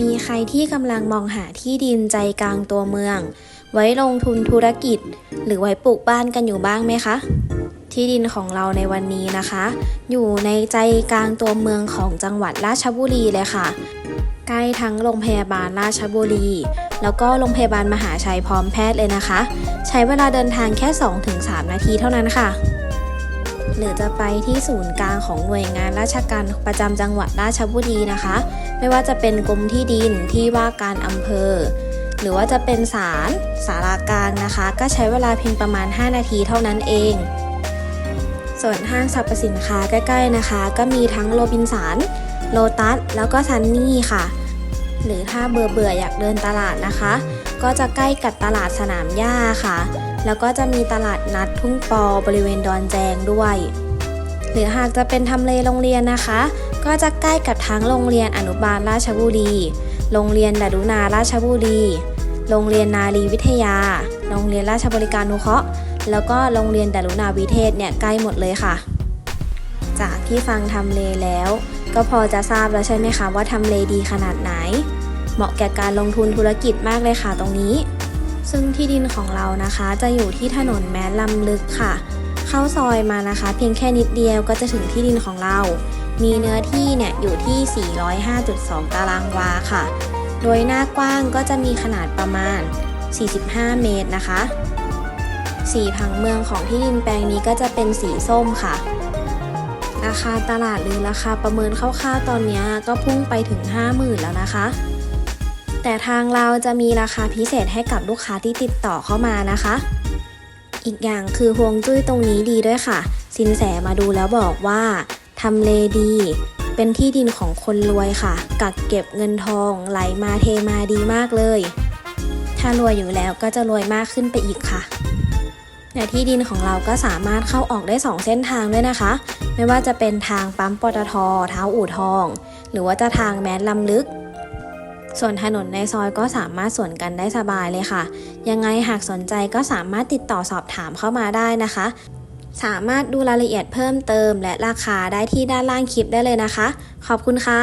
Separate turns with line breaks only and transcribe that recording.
มีใครที่กำลังมองหาที่ดินใจกลางตัวเมือง ไว้ลงทุนธุรกิจ หรือไว้ปลูกบ้านกันอยู่บ้างไหมคะ ที่ดินของเราในวันนี้นะคะ อยู่ในใจกลางตัวเมืองของจังหวัดราชบุรีเลยค่ะ ใกล้ทั้งโรงพยาบาลราชบุรี แล้วก็โรงพยาบาลมหาชัยพร้อมแพทย์เลยนะคะ ใช้เวลาเดินทางแค่ 2-3 นาทีเท่านั้นค่ะ หรือจะไปที่ศูนย์กลางของหน่วยงานราชการประจำจังหวัดราชบุรีนะคะ ไม่ว่าจะเป็นกรมที่ดินที่ว่าการอำเภอ หรือว่าจะเป็นศาลสารากลางนะคะ ก็ใช้เวลาเพียงประมาณ 5 นาทีเท่านั้นเอง ส่วนห้างสรรพสินค้าใกล้ ๆนะคะ ก็มีทั้งโรบินสันโลตัสแล้วก็ซันนี่ค่ะ หรือถ้าเบื่อเบื่อๆอยากเดินตลาดนะคะ ก็จะใกล้กับตลาดสนามหญ้าค่ะ แล้วก็จะมีตลาดนัดทุ่งปอบริเวณดอนแจงด้วย หรือหากจะเป็นทำเลโรงเรียนนะคะ ก็จะใกล้กับทั้งโรงเรียนอนุบาลราชบุรี โรงเรียนดารุณาราชบุรี โรงเรียนนารีวิทยา โรงเรียนราชบริการนุเคราะห์ แล้วก็โรงเรียนดารุณาวิเทศเนี่ยใกล้หมดเลยค่ะ จากที่ฟังทำเลแล้ว ก็พอจะทราบแล้วใช่ไหมคะว่าทำเลดีขนาดไหน เหมาะแก่การลงทุนธุรกิจมากเลยค่ะตรงนี้ ซึ่งที่ดินของเรานะคะ จะอยู่ที่ถนนแม้ลำลึกค่ะ เข้าซอยมานะคะ เพียงแค่นิดเดียวก็จะถึงที่ดินของเรา มีเนื้อที่เนี่ยอยู่ที่ 405.2 ตารางวาค่ะ โดยหน้ากว้างก็จะมีขนาดประมาณ 45 เมตรนะคะ สีผังเมืองของที่ดินแปลงนี้ก็จะเป็นสีส้มค่ะ ราคาตลาดหรือราคาประเมินคร่าวๆตอนนี้ก็พุ่งไปถึง 50,000 แล้วนะคะ แต่ทางเราจะมีราคาพิเศษให้กับลูกค้าที่ติดต่อเข้ามานะคะ อีกอย่างคือฮวงจุ้ยตรงนี้ดีด้วยค่ะ สินแสมาดูแล้วบอกว่าทำเลดี เป็นที่ดินของคนรวยค่ะ กักเก็บเงินทองไหลมาเทมาดีมากเลย ถ้ารวยอยู่แล้วก็จะรวยมากขึ้นไปอีกค่ะ แต่ที่ดินของเราก็สามารถเข้าออกได้ 2 เส้นทางด้วยนะคะ ไม่ว่าจะเป็นทางปั๊มปตทเท้าอู่ทอง หรือว่าจะทางแมนลำลึก ส่วนถนนในซอยก็สามารถสวนกันได้สบายเลยค่ะ ยังไงหากสนใจก็สามารถติดต่อสอบถามเข้ามาได้นะคะ สามารถดูรายละเอียดเพิ่มเติมและราคาได้ที่ด้านล่างคลิปได้เลยนะคะ ขอบคุณค่ะ